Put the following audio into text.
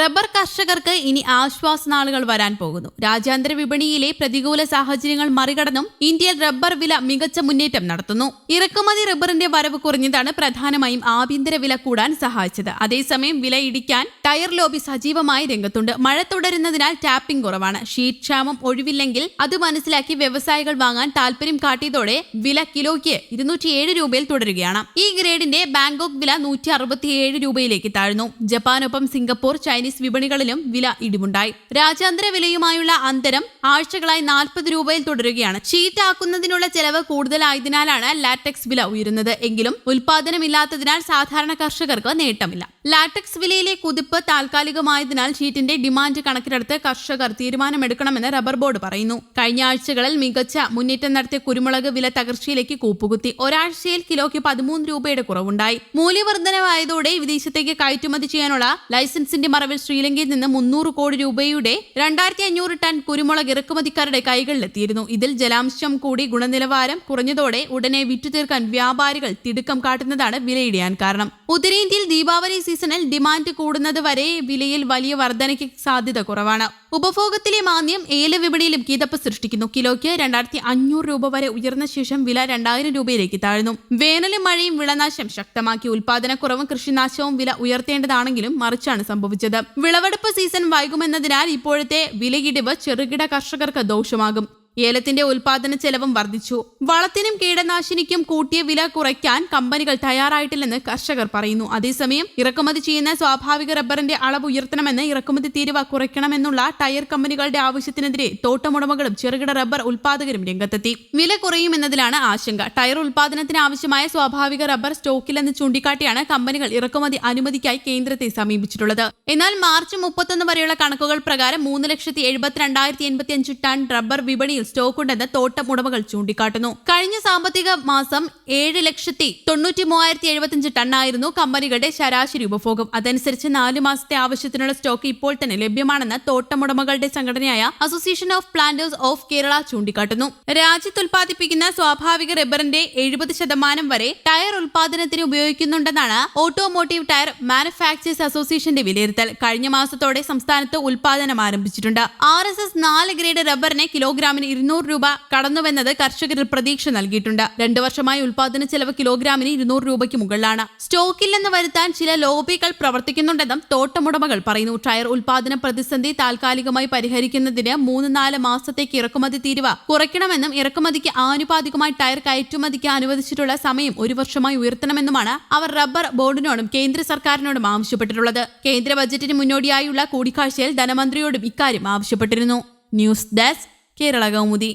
Rubber കർഷകർക്ക് ഇനി ആശ്വാസ നാളുകൾ വരാൻ പോകുന്നു. രാജ്യാന്തര വിപണിയിലെ പ്രതികൂല സാഹചര്യങ്ങൾ മറികടന്നും ഇന്ത്യയിൽ റബ്ബർ വില മികച്ച മുന്നേറ്റം നടത്തുന്നു. ഇറക്കുമതി റബ്ബറിന്റെ വരവ് കുറഞ്ഞതാണ് പ്രധാനമായും ആഭ്യന്തര വില കൂടാൻ സഹായിച്ചത്. അതേസമയം വില ഇടിക്കാൻ ടയർ ലോബി സജീവമായി രംഗത്തുണ്ട്. മഴ തുടരുന്നതിനാൽ ടാപ്പിംഗ് കുറവാണ്. ഷീറ്റ് ക്ഷാമം ഒഴിവില്ലെങ്കിൽ അത് മനസ്സിലാക്കി വ്യവസായികൾ വാങ്ങാൻ താൽപര്യം കാട്ടിയതോടെ വില കിലോയ്ക്ക് ഇരുന്നൂറ്റിയേഴ് രൂപയിൽ തുടരുകയാണ്. ഈ ഗ്രേഡിന്റെ ബാങ്കോക്ക് വില നൂറ്റി രൂപയിലേക്ക് താഴ്ന്നു. ജപ്പാനൊപ്പം സിംഗപ്പൂർ ചൈനീസ് വിപണികളിലും വില ഇടിവുണ്ടായി. രാജ്യാന്തര വിലയുമായുള്ള അന്തരം ആഴ്ചകളായി നാൽപ്പത് രൂപയിൽ തുടരുകയാണ്. ഷീറ്റാക്കുന്നതിനുള്ള ചെലവ് കൂടുതലായതിനാലാണ് ലാറ്റക്സ് വില ഉയരുന്നത്. എങ്കിലും ഉൽപാദനമില്ലാത്തതിനാൽ സാധാരണ കർഷകർക്ക് നേട്ടമില്ല. ലാറ്റക്സ് വിലയിലെ കുതിപ്പ് താൽക്കാലികമായതിനാൽ ഷീറ്റിന്റെ ഡിമാൻഡ് കണക്കിലെടുത്ത് കർഷകർ തീരുമാനമെടുക്കണമെന്ന് റബ്ബർ ബോർഡ് പറയുന്നു. കഴിഞ്ഞ ആഴ്ചകളിൽ മികച്ച മുന്നേറ്റം നടത്തിയ കുരുമുളക് വില തകർച്ചയിലേക്ക് കൂപ്പുകുത്തി. ഒരാഴ്ചയിൽ കിലോയ്ക്ക് പതിമൂന്ന് രൂപയുടെ കുറവുണ്ടായി. മൂല്യവർദ്ധനവായതോടെ വിദേശത്തേക്ക് കയറ്റുമതി ചെയ്യാനുള്ള ലൈസൻസിന്റെ മറവിൽ ശ്രീലങ്കയിൽ നിന്ന് മുന്നൂറ് കോടി രൂപയുടെ രണ്ടായിരത്തി അഞ്ഞൂറ് ടൺ കുരുമുളക് ഇറക്കുമതിക്കാരുടെ കൈകളിലെത്തിയിരുന്നു. ഇതിൽ ജലാംശം കൂടി ഗുണനിലവാരം കുറഞ്ഞതോടെ ഉടനെ വിറ്റുതീർക്കാൻ വ്യാപാരികൾ തിടുക്കം കാട്ടുന്നതാണ് വിലയിടിയാൻ കാരണം. ഉത്തരേന്ത്യയിൽ ദീപാവലി സീസണിൽ ഡിമാൻഡ് കൂടുന്നത് വരെ വിലയിൽ വലിയ വർധനയ്ക്ക് സാധ്യത കുറവാണ്. ഉപഭോഗത്തിലെ മാന്ദ്യം ഏല വിപണിയിലും കിതപ്പ് സൃഷ്ടിക്കുന്നു. കിലോയ്ക്ക് രണ്ടായിരത്തി അഞ്ഞൂറ് രൂപ വരെ ഉയർന്ന ശേഷം വില രണ്ടായിരം രൂപയിലേക്ക് താഴ്ന്നു. വേനലും മഴയും വിളനാശം ശക്തമാക്കി ഉൽപാദനക്കുറവും കൃഷിനാശവും വില ഉയർത്തേണ്ടതാണെങ്കിലും മറിച്ചാണ് സംഭവിച്ചത്. വിളവെടുപ്പ് സീസൺ വൈകുമെന്നതിനാൽ ഇപ്പോഴത്തെ വിലയിടിവ് ചെറുകിട കർഷകർക്ക് ദോഷമാകും. ഏലത്തിന്റെ ഉൽപാദന ചെലവും വർദ്ധിച്ചു. വളത്തിനും കീടനാശിനിക്കും കൂട്ടിയ വില കുറയ്ക്കാൻ കമ്പനികൾ തയ്യാറായിട്ടില്ലെന്ന് കർഷകർ പറയുന്നു. അതേസമയം ഇറക്കുമതി ചെയ്യുന്ന സ്വാഭാവിക റബ്ബറിന്റെ അളവ് ഉയർത്തണമെന്ന് ഇറക്കുമതി തീരുവ കുറയ്ക്കണമെന്നുള്ള ടയർ കമ്പനികളുടെ ആവശ്യത്തിനെതിരെ തോട്ടമുടമകളും ചെറുകിട റബ്ബർ ഉൽപാദകരും രംഗത്തെത്തി. വില കുറയുമെന്നതിലാണ് ആശങ്ക. ടയർ ഉൽപാദനത്തിന് ആവശ്യമായ സ്വാഭാവിക റബ്ബർ സ്റ്റോക്കില്ലെന്ന് ചൂണ്ടിക്കാട്ടിയാണ് കമ്പനികൾ ഇറക്കുമതി അനുമതിക്കായി കേന്ദ്രത്തെ സമീപിച്ചിട്ടുള്ളത്. എന്നാൽ മാർച്ച് മുപ്പത്തൊന്ന് വരെയുള്ള കണക്കുകൾ പ്രകാരം മൂന്ന് ലക്ഷത്തി എഴുപത്തിരണ്ടായിരത്തി എൺപത്തി അഞ്ച് ടൺ റബ്ബർ വിപണിയിൽ സ്റ്റോക്ക് ഉണ്ടെന്ന് തോട്ടം ഉടമകൾ ചൂണ്ടിക്കാട്ടുന്നു. കഴിഞ്ഞ സാമ്പത്തിക മാസം ഏഴ് ലക്ഷത്തി തൊണ്ണൂറ്റി മൂവായിരത്തി എഴുപത്തിയഞ്ച് ടണ്ണായിരുന്നു കമ്പനികളുടെ ശരാശരി ഉപഭോഗം. അതനുസരിച്ച് നാല് മാസത്തെ ആവശ്യത്തിനുള്ള സ്റ്റോക്ക് ഇപ്പോൾ തന്നെ ലഭ്യമാണെന്ന് തോട്ടമുടമകളുടെ സംഘടനയായ association of planters of Kerala ചൂണ്ടിക്കാട്ടുന്നു. രാജ്യത്ത് ഉൽപ്പാദിപ്പിക്കുന്ന സ്വാഭാവിക റബ്ബറിന്റെ എഴുപത് ശതമാനം വരെ ടയർ ഉൽപാദനത്തിന് ഉപയോഗിക്കുന്നുണ്ടെന്നാണ് ഓട്ടോമോട്ടീവ് ടയർ മാനുഫാക്ചേഴ്സ് അസോസിയേഷന്റെ വിലയിരുത്തൽ. കഴിഞ്ഞ മാസത്തോടെ സംസ്ഥാനത്ത് ഉൽപാദനം ആരംഭിച്ചിട്ടുണ്ട്. ആർ എസ് എസ് നാല് ഗ്രേഡ് റബ്ബറിനെ കിലോഗ്രാമിന് ഇരുന്നൂറ് രൂപ കടന്നുവെന്നത് കർഷകരിൽ പ്രതീക്ഷ നൽകിയിട്ടുണ്ട്. രണ്ടു വർഷമായി ഉൽപാദന ചെലവ് കിലോഗ്രാമിന് ഇരുന്നൂറ് രൂപയ്ക്ക് മുകളിലാണ്. സ്റ്റോക്കില്ലെന്ന് വരുത്താൻ ചില ലോബികൾ പ്രവർത്തിക്കുന്നുണ്ടെന്നും തോട്ടമുടമകൾ പറയുന്നു. ടയർ ഉൽപാദന പ്രതിസന്ധി താൽക്കാലികമായി പരിഹരിക്കുന്നതിന് മൂന്ന് നാല് മാസത്തേക്ക് ഇറക്കുമതി തീരുവ കുറയ്ക്കണമെന്നും ഇറക്കുമതിക്ക് ആനുപാതികമായി ടയർ കയറ്റുമതിക്ക് അനുവദിച്ചിട്ടുള്ള സമയം ഒരു വർഷമായി ഉയർത്തണമെന്നുമാണ് അവർ റബ്ബർ ബോർഡിനോടും കേന്ദ്ര സർക്കാരിനോടും ആവശ്യപ്പെട്ടിട്ടുള്ളത്. കേന്ദ്ര ബജറ്റിന് മുന്നോടിയായുള്ള കൂടിക്കാഴ്ചയിൽ ധനമന്ത്രിയോടും ഇക്കാര്യം ആവശ്യപ്പെട്ടിരുന്നു. News desk Kerala Kaumudi